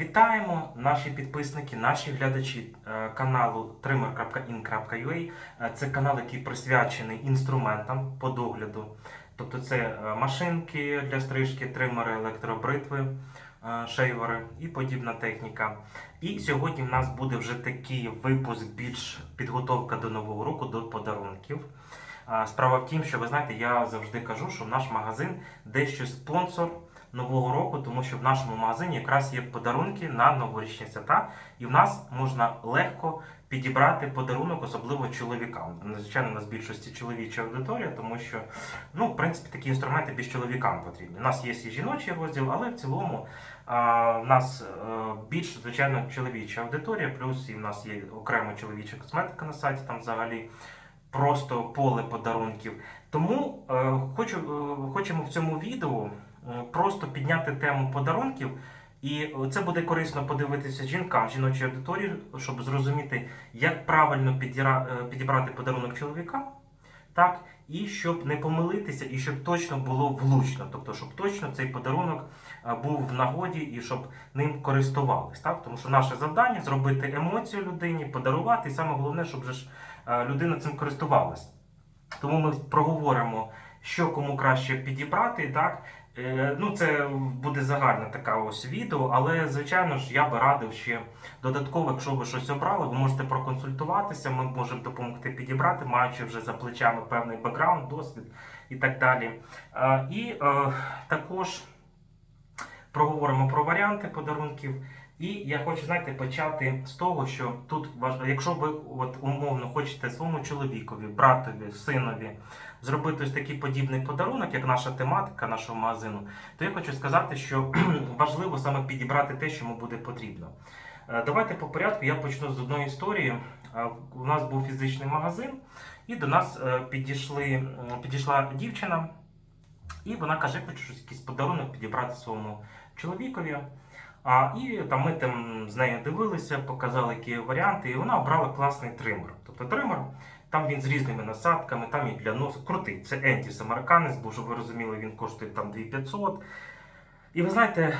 Вітаємо наші підписники, наші глядачі е, каналу trimmer.in.ua. Е, Це канал, який присвячений інструментам по догляду. Тобто це е, машинки для стрижки, тримери, електробритви, шейвери і подібна техніка. І сьогодні в нас буде вже такий випуск, більш підготовка до нового року, до подарунків. Справа в тім, що ви знаєте, я завжди кажу, що наш магазин дещо спонсор нового року, тому що в нашому магазині якраз є подарунки на новорічні свята, і в нас можна легко підібрати подарунок, особливо чоловікам. Звичайно, у нас більшості чоловіча аудиторія, тому що ну, в принципі такі інструменти більш чоловікам потрібні. У нас є і жіночий розділ, але в цілому а, в нас е, більш звичайно чоловіча аудиторія, плюс і в нас є окрема чоловіча косметика на сайті, там взагалі просто поле подарунків. Тому е, хочу, е, хочемо в цьому відео просто підняти тему подарунків. І це буде корисно подивитися жінкам, жіночій аудиторії, щоб зрозуміти, як правильно е, підібрати подарунок чоловікам, так, і щоб не помилитися, і щоб точно було влучно. Тобто, щоб точно цей подарунок е, був в нагоді і щоб ним користувались. Так? Тому що наше завдання зробити емоцію людині, подарувати, і саме головне, щоб ж е, людина цим користувалась. Тому ми проговоримо, що кому краще підібрати. Так? Е, Ну, це буде загальна така ось відео, але звичайно ж я би радив ще додатково, якщо ви щось обрали, ви можете проконсультуватися, ми можемо допомогти підібрати, маючи вже за плечами певний бекграунд, досвід і так далі. Е, І е, також проговоримо про варіанти подарунків. І я хочу, знаєте, почати з того, що тут важливо, якщо ви от умовно хочете своєму чоловікові, братові, синові зробити ось такий подібний подарунок, як наша тематика нашого магазину, то я хочу сказати, що важливо саме підібрати те, що йому буде потрібно. Е, Давайте по порядку я почну з одної історії. Е, У нас був фізичний магазин, і до нас е, підійшли, підійшла дівчина, і вона каже, хочу щось якийсь подарунок підібрати своєму чоловікові. А, і там ми там з нею дивилися, показали які варіанти, і вона обрала класний тример. Тобто тример, там він з різними насадками, там і для носу. Крутий. Це Ентіс американець, бо щоб ви розуміли, він коштує там 2500. І ви знаєте,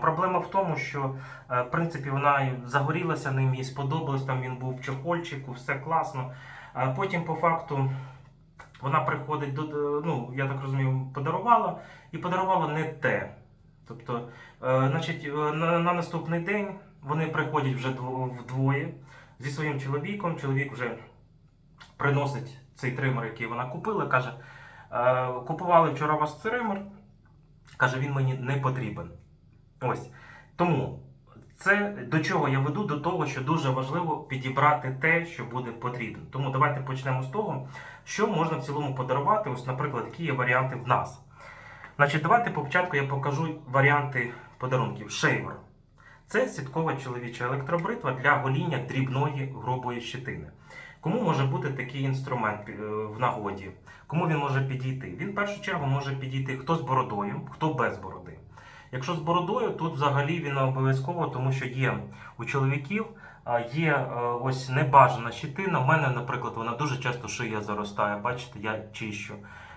проблема в тому, що е, в принципі вона загорілася ним, їй сподобалось, там він був в чохольчику, все класно. А потім, по факту, вона приходить до, ну, я так розумію, подарувала і подарувала не те. Тобто, е, значить, е, на, на наступний день вони приходять вже вдвоє зі своїм чоловіком. Чоловік вже приносить цей тример, який вона купила. Каже: е, купували вчора вас тример. Каже, він мені не потрібен. Ось. Тому це до чого я веду? До того, що дуже важливо підібрати те, що буде потрібно. Тому давайте почнемо з того, що можна в цілому подарувати. Ось, наприклад, які є варіанти в нас. Значить, давайте по початку я покажу варіанти подарунків. Шейвер. Це сіткова чоловіча електробритва для гоління дрібної грубої щетини. Кому може бути такий інструмент е, в нагоді? Кому він може підійти? Він в першу чергу може підійти хто з бородою, хто без бороди. Якщо з бородою, тут взагалі він обов'язково, тому що є у чоловіків є е, ось небажана щетина. У мене, наприклад, вона дуже часто шия заростає. Бачите, я чищу.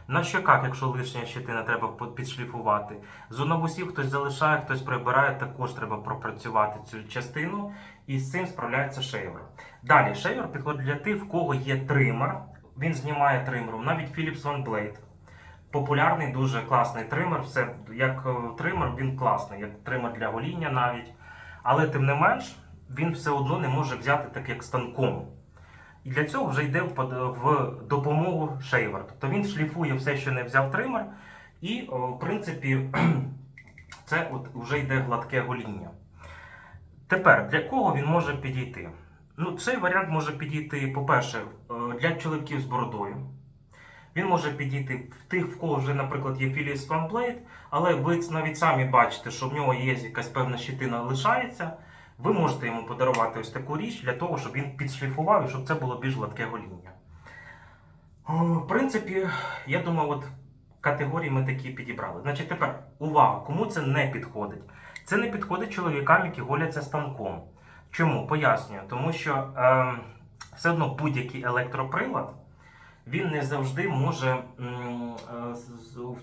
На щоках, якщо лишня щетина, треба підшліфувати. Зона вусів хтось залишає, хтось прибирає, також треба пропрацювати цю частину, і з цим справляється шейвер. Далі, шейвер підходить для тих, в кого є тример. Він знімає тримером, навіть Philips One Blade. Популярний, дуже класний тример. Все, як е, тример, він класний, як тример для гоління навіть. Але тим не менш, він все одно не може взяти так, як станком. І для цього вже йде в, допомогу шейвер. Тобто він шліфує все, що не взяв тример, і, в принципі, це от вже йде гладке гоління. Тепер для кого він може підійти? Ну, цей варіант може підійти, по-перше, е, для чоловіків з бородою. Він може підійти в тих, в кого вже, наприклад, є Philips One Blade, але ви навіть самі бачите, що в нього є якась певна щитина лишається. Ви можете йому подарувати ось таку річ для того, щоб він підшліфував і щоб це було більш гладке гоління. В принципі, я думаю, от категорії ми такі підібрали. Значить, тепер увага, кому це не підходить? Це не підходить чоловікам, які голяться станком. Чому? Пояснюю. Тому що е, все одно будь-який електроприлад він не завжди може е,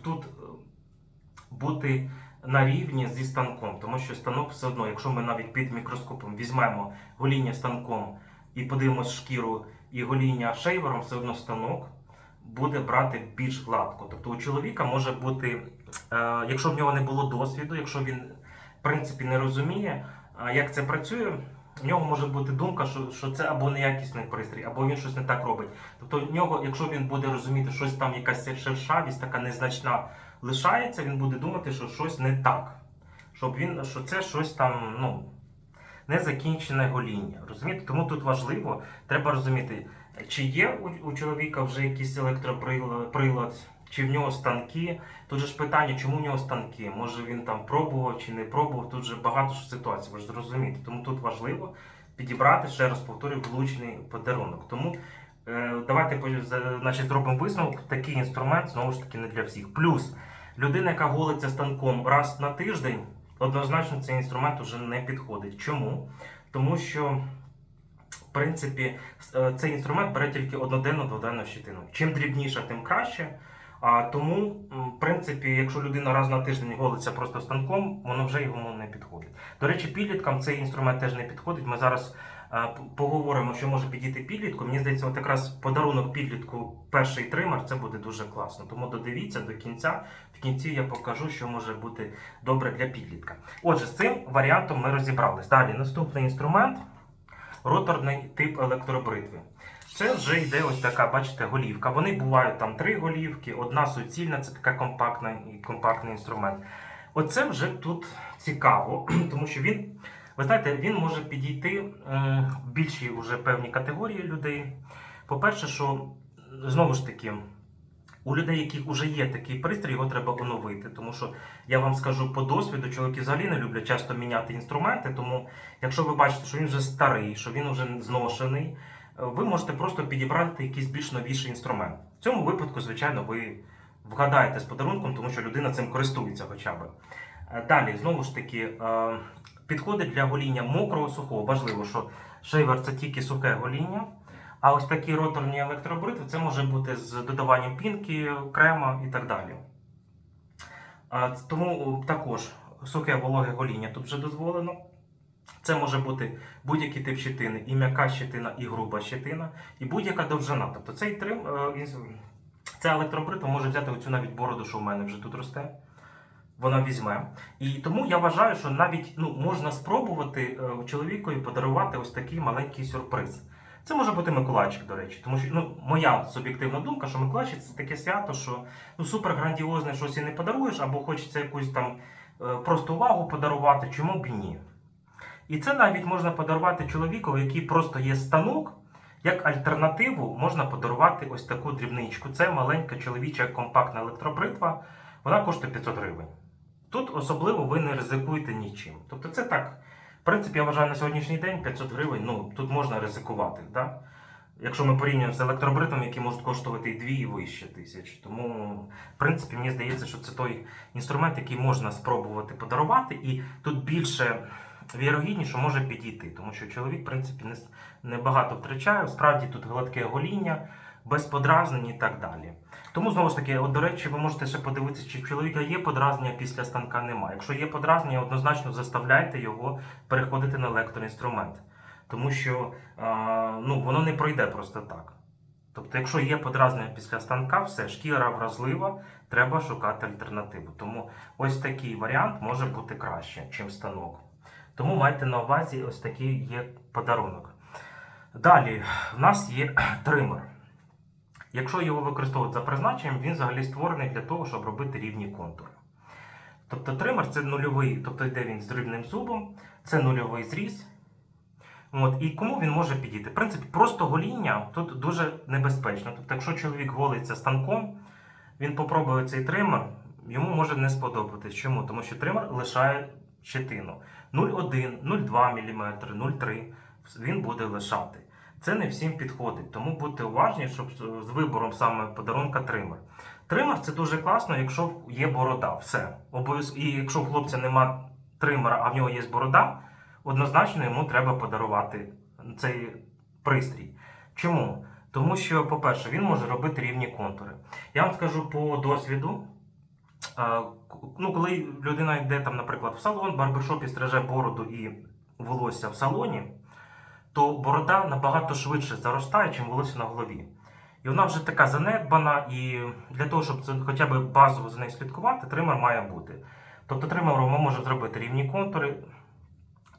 тут е, бути на рівні зі станком, тому що станок все одно, якщо ми навіть під мікроскопом візьмемо гоління станком і подивимось шкіру і гоління шейвером, все одно станок буде брати більш гладко. Тобто у чоловіка може бути, е, якщо в нього не було досвіду, якщо він в принципі не розуміє, е, як це працює. В нього може бути думка, що, що це або неякісний пристрій, або він щось не так робить. Тобто, в нього, якщо він буде розуміти, щось там якась шершавість, така незначна лишається, він буде думати, що щось не так. Щоб він, що це щось там, ну, незакінчене гоління. Розумієте? Тому тут важливо, треба розуміти, чи є у, чоловіка вже якийсь електроприлад, чи в нього станки. Тут же ж питання, чому в нього станки? Може він там пробував чи не пробував. Тут же багато ж ситуацій, ви ж зрозумієте. Тому тут важливо підібрати, ще раз повторюю, влучний подарунок. Тому е, давайте значить, зробимо висновок. Такий інструмент знову ж таки не для всіх. Плюс людина, яка голиться станком раз на тиждень, однозначно цей інструмент вже не підходить. Чому? Тому що. В принципі, е, цей інструмент бере тільки одноденну дводенну щитину. Чим дрібніша, тим краще. А тому, в принципі, якщо людина раз на тиждень голиться просто станком, воно вже йому не підходить. До речі, підліткам цей інструмент теж не підходить. Ми зараз поговоримо, що може підійти підлітку. Мені здається, от якраз подарунок підлітку перший тример це буде дуже класно. Тому додивіться до кінця. В кінці я покажу, що може бути добре для підлітка. Отже, з цим варіантом ми розібрались. Далі наступний інструмент роторний тип електробритви. Це вже йде ось така, бачите, голівка. Вони бувають там три голівки, одна суцільна, це така компактна і компактний інструмент. Оце вже тут цікаво, тому що він, ви знаєте, він може підійти в більшій уже певні категорії людей. По-перше, що знову ж таки. У людей, яких вже є такий пристрій, його треба оновити. Тому що я вам скажу по досвіду, чоловіки взагалі не люблять часто міняти інструменти. Тому, якщо ви бачите, що він вже старий, що він вже зношений, е, ви можете просто підібрати якийсь більш новіший інструмент. В цьому випадку, звичайно, ви вгадаєте з подарунком, тому що людина цим користується хоча б. Е, Далі, знову ж таки, е, підходить для гоління мокрого, сухого. Важливо, що шейвер це тільки сухе гоління. А ось такі роторні електробритви це може бути з додаванням пінки, крема і так далі. Тому також сухе вологе гоління тут вже дозволено. Це може бути будь-який тип щитини, і м'яка щитина, і груба щитина, і будь-яка довжина. Тобто цей трим, е, ця електробритва може взяти оцю навіть бороду, що в мене вже тут росте. Вона візьме. І тому я вважаю, що навіть ну, можна спробувати е, чоловікові подарувати ось такий маленький сюрприз. Це може бути Миколайчик, до речі, тому що ну, моя суб'єктивна думка, що Миколайчик це таке свято, що ну, супер грандіозне щось і не подаруєш, або хочеться якусь там е, просто увагу подарувати, чому б і ні. І це навіть можна подарувати чоловіку, який просто є станок. Як альтернативу можна подарувати ось таку дрібничку. Це маленька чоловіча компактна електробритва. Вона коштує 500 гривень. Тут особливо ви не ризикуєте нічим. Тобто це так. В принципі, я вважаю на сьогоднішній день 500 гривень, ну тут можна ризикувати. Да? Якщо ми порівнюємо з електробритвами, які можуть коштувати і 2 і вище тисяч. Тому, в принципі, мені здається, що це той інструмент, який можна спробувати подарувати, і тут більше вірогідніше може підійти, тому що чоловік, в принципі, не багато втрачає. Справді тут гладке гоління, без подразнень і так далі. Тому знову ж таки, от, до речі, ви можете ще подивитися, чи в чоловіка є подразнення після станка немає. Якщо є подразнення, однозначно заставляйте його переходити на електроінструмент. Тому що ну, воно не пройде просто так. Тобто, якщо є подразнення після станка, все, шкіра вразлива, треба шукати альтернативу. Тому ось такий варіант може бути краще, ніж станок. Тому майте на увазі ось такий є подарунок. Далі, в нас є тример. Якщо його використовувати за призначенням, він взагалі створений для того, щоб робити рівні контури. Тобто тример це нульовий, тобто йде він з дрібним зубом, це нульовий зріз. От, і кому він може підійти? В принципі, просто гоління тут дуже небезпечно. Тобто, якщо чоловік голиться станком, він попробує цей тример, йому може не сподобатись. Чому? Тому що тример лишає щетину 0,1, 0,2 мм, 0,3 він буде лишати. Це не всім підходить, тому будьте уважні, щоб з- вибором саме подарунка тример. Тример це дуже класно, якщо є борода. Все. І якщо в хлопця нема тримера, а в нього є борода, однозначно йому треба подарувати цей пристрій. Чому? Тому що, по-перше, він може робити рівні контури. Я вам скажу по досвіду. Ну, коли людина йде, там, наприклад, в салон, в барбершопі стриже бороду і волосся в салоні, то борода набагато швидше заростає, ніж волосся на голові. І вона вже така занедбана, і для того, щоб хоча б базово за нею слідкувати, тример має бути. Тобто тримером ми можемо зробити рівні контури,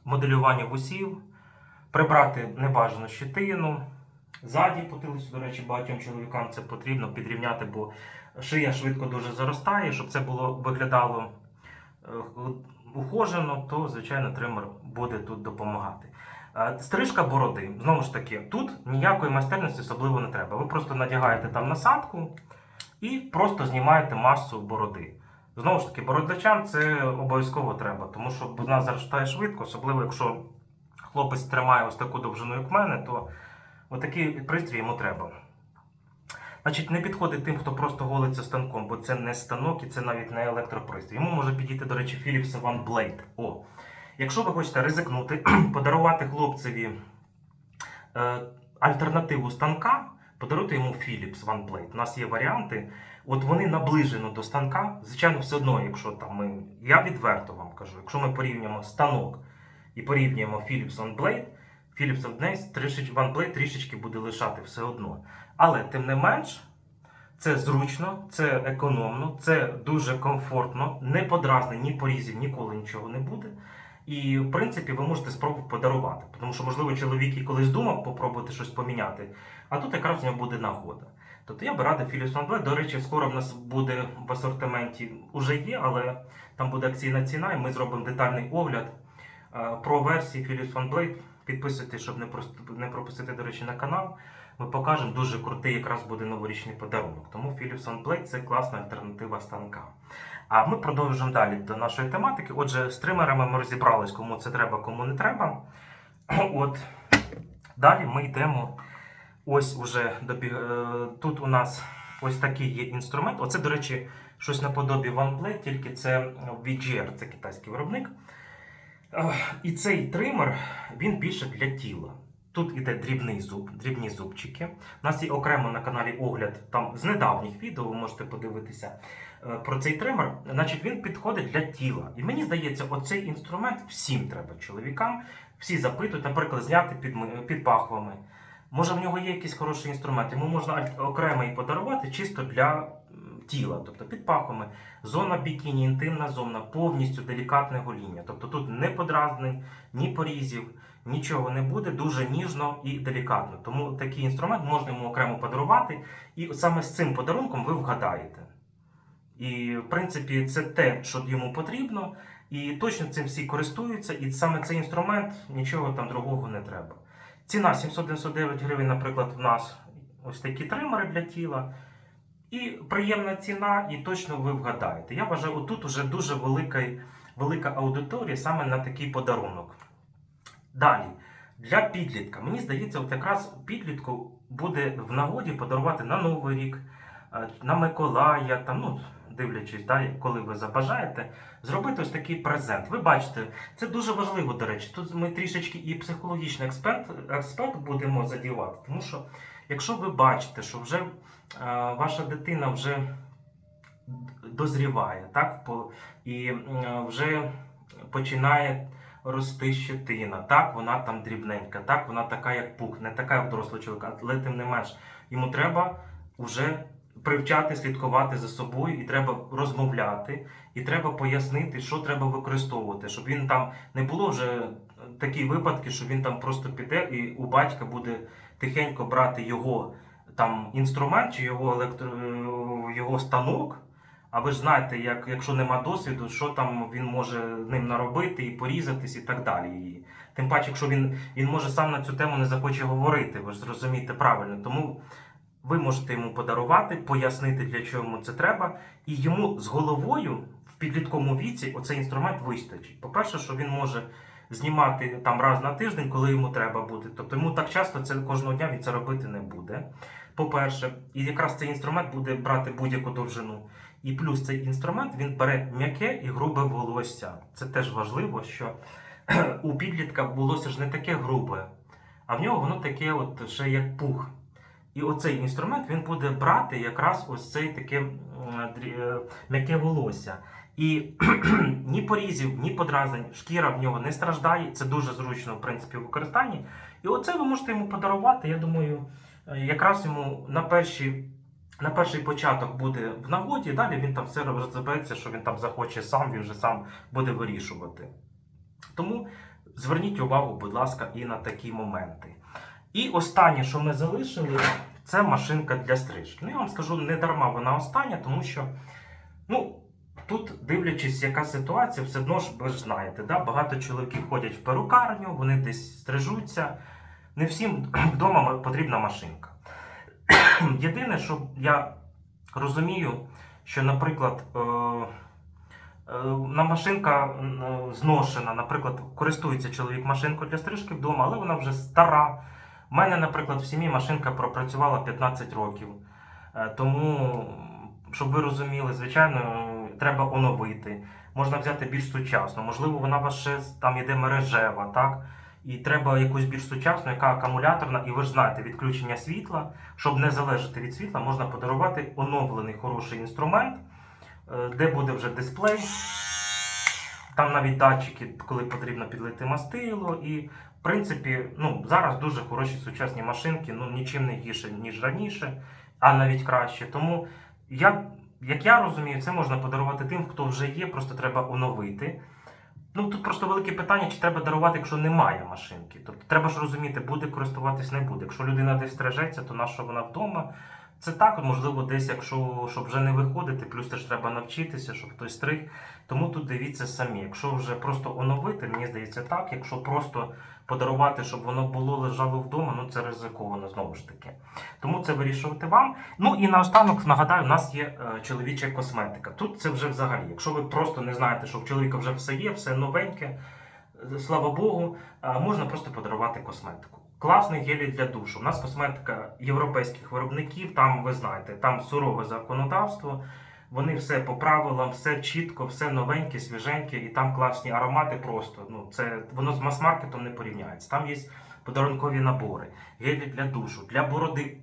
моделювання вусів, прибрати небажану щетину. Ззаді потилицю, до речі, багатьом чоловікам це потрібно підрівняти, бо шия швидко дуже заростає, щоб це було виглядало е, ухожено, то, звичайно, тример буде тут допомагати. Е, Стрижка бороди, знову ж таки, тут ніякої майстерності особливо не треба. Ви просто надягаєте там насадку і просто знімаєте масу бороди. Знову ж таки, бородачам це обов'язково треба, тому що вона заростає швидко, особливо якщо хлопець тримає ось таку довжину, як в мене, то отакий пристрій йому треба. Значить, не підходить тим, хто просто голиться станком, бо це не станок і це навіть не електропристрій. Йому може підійти, до речі, Philips One Blade. О, якщо ви хочете ризикнути, подарувати хлопцеві е, альтернативу станка, подаруйте йому Philips One Blade. У нас є варіанти. От вони наближено до станка. Звичайно, все одно, якщо там ми. Я відверто вам кажу, якщо ми порівнюємо станок і порівнюємо Philips One Blade, Philips One One Blade трішечки буде лишати все одно. Але тим не менш, це зручно, це економно, це дуже комфортно, не подразне, ні порізів, ніколи нічого не буде. І в принципі ви можете спробувати подарувати. Тому що, можливо, чоловік і колись думав попробувати щось поміняти, а тут якраз в нього буде нагода. Тобто я би радив Philips One Blade. До речі, скоро в нас буде в асортименті, уже є, але там буде акційна ціна, і ми зробимо детальний огляд е, про версії Philips One Blade. Підписуйтесь, щоб не не пропустити, до речі, на канал. Ми покажемо дуже крутий якраз буде новорічний подарунок. Тому Philips One Blade це класна альтернатива станка. А ми продовжуємо далі до нашої тематики. Отже, з тримерами ми розібрались, кому це треба, кому не треба. От далі ми йдемо. Ось уже добі... е, тут у нас ось такий є інструмент. Оце, до речі, щось наподобі OnePlay, тільки це VGR, це китайський виробник. І цей тример він більше для тіла. Тут іде дрібний зуб, дрібні зубчики. У нас є окремо на каналі огляд там з недавніх відео, ви можете подивитися про цей тример. Значить, він підходить для тіла. І мені здається, оцей інструмент всім треба чоловікам. Всі запитують, наприклад, зняти під, під пахвами. Може, в нього є якийсь хороший інструмент, йому можна окремо і подарувати чисто для тіла, тобто під пахвами. Зона бікіні, інтимна зона, повністю делікатне гоління. Тобто тут не подразнень, ні порізів, нічого не буде, дуже ніжно і делікатно. Тому такий інструмент можна йому окремо подарувати, і саме з цим подарунком ви вгадаєте. І, в принципі, це те, що йому потрібно, і точно цим всі користуються, і саме цей інструмент нічого там другого не треба. Ціна 799 гривень, наприклад, в нас ось такі тримери для тіла. І приємна ціна, і точно ви вгадаєте. Я вважаю, отут уже дуже велика, велика аудиторія саме на такий подарунок. Далі, для підлітка. Мені здається, от якраз підлітку буде в нагоді подарувати на Новий рік, е, на Миколая, там, ну, дивлячись, да, коли ви забажаєте, зробити ось такий презент. Ви бачите, це дуже важливо, до речі. Тут ми трішечки і психологічний експерт, аспект будемо задівати, тому що якщо ви бачите, що вже е, ваша дитина вже дозріває, так, і вже починає рости щетина, так, вона там дрібненька, так, вона така, як пух, не така, як дорослий чоловік, але тим не менш, йому треба вже привчати, слідкувати за собою, і треба розмовляти, і треба пояснити, що треба використовувати, щоб він там не було вже такі випадки, що він там просто піде і у батька буде тихенько брати його там інструмент чи його електро... його станок. А ви ж знаєте, як, якщо нема досвіду, що там він може ним наробити і порізатись, і так далі. І тим паче, якщо він, він може сам на цю тему не захоче говорити, ви ж зрозумієте правильно. Тому ви можете йому подарувати, пояснити, для чого йому це треба, і йому з головою в підлітковому віці оцей інструмент вистачить. По-перше, що він може знімати там раз на тиждень, коли йому треба буде. Тобто йому так часто це кожного дня він це робити не буде. По-перше, і якраз цей інструмент буде брати будь-яку довжину. І плюс цей інструмент він бере м'яке і грубе волосся. Це теж важливо, що у підлітка волосся ж не таке грубе, а в нього воно таке, от ще як пух. І оцей інструмент він буде брати якраз ось цей таке е, м'яке волосся. І ні порізів, ні подразнень, шкіра в нього не страждає. Це дуже зручно, в принципі, в використанні. І оце ви можете йому подарувати. Я думаю, е, якраз йому на перші. На перший початок буде в нагоді, далі він там все розбереться, що він там захоче сам, він вже сам буде вирішувати. Тому зверніть увагу, будь ласка, і на такі моменти. І останнє, що ми залишили, це машинка для стрижки. Ну, я вам скажу, не дарма вона остання, тому що, ну, тут, дивлячись, яка ситуація, все одно ж ви ж знаєте, да? багато чоловіків ходять в перукарню, вони десь стрижуться. Не всім вдома потрібна машинка. Єдине, що я розумію, що, наприклад, е, е, на машинка е, зношена, наприклад, користується чоловік машинкою для стрижки вдома, але вона вже стара. У мене, наприклад, в сім'ї машинка пропрацювала 15 років. Е, Тому, щоб ви розуміли, звичайно, треба оновити. Можна взяти більш сучасну. Можливо, вона у вас ще там іде мережева, так? І треба якусь більш сучасну, яка акумуляторна, і ви ж знаєте, відключення світла. Щоб не залежати від світла, можна подарувати оновлений хороший інструмент, е, де буде вже дисплей. Там навіть датчики, коли потрібно підлити мастило. І, принципі, ну, зараз дуже хороші сучасні машинки, ну нічим не гірше, ніж раніше, а навіть краще. Тому я, як я розумію, це можна подарувати тим, хто вже є, просто треба оновити. Ну тут просто велике питання, чи треба дарувати, якщо немає машинки. Тобто треба ж розуміти, буде користуватись, не буде. Якщо людина десь стрижеться, то на що вона вдома? Це так, можливо, десь, якщо щоб вже не виходити, плюс теж треба навчитися, щоб хтось стриг. Тому тут дивіться самі. Якщо вже просто оновити, мені здається так. Якщо просто подарувати, щоб воно було лежало вдома, ну це ризиковано знову ж таки. Тому це вирішувати вам. Ну і наостанок нагадаю, у нас є е, чоловіча косметика. Тут це вже взагалі. Якщо ви просто не знаєте, що в чоловіка вже все є, все новеньке, е, слава Богу, е, можна просто подарувати косметику. Класний гелій для душу. У нас косметика європейських виробників, там ви знаєте, там сурове законодавство. Вони все по правилам, все чітко, все новеньке, свіженьке, і там класні аромати просто. Ну, це воно з мас-маркетом не порівняється. Там є подарункові набори, гелі для душу, для бороди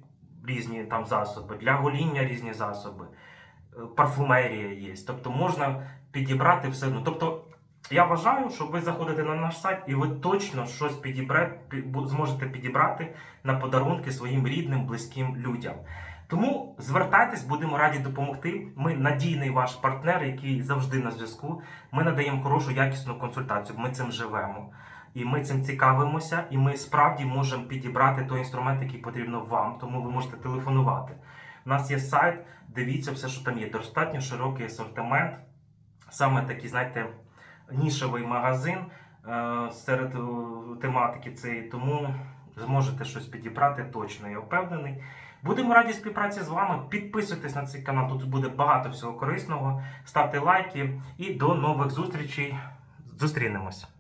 різні там засоби, для гоління різні засоби, е, парфумерія є. Тобто можна підібрати все. Ну, тобто, я вважаю, що ви заходите на наш сайт і ви точно щось підібре, пі- зможете підібрати на подарунки своїм рідним, близьким людям. Тому звертайтесь, будемо раді допомогти. Ми надійний ваш партнер, який завжди на зв'язку. Ми надаємо хорошу якісну консультацію. Ми цим живемо. І ми цим цікавимося, і ми справді можемо підібрати той інструмент, який потрібно вам. Тому ви можете телефонувати. У нас є сайт, дивіться все, що там є. Достатньо широкий асортимент. Саме такий, знаєте, нішевий магазин е, серед е, тематики цієї. Тому зможете щось підібрати точно, я впевнений. Будемо раді співпраці з вами. Підписуйтесь на цей канал, тут буде багато всього корисного. Ставте лайки і до нових зустрічей. Зустрінемось.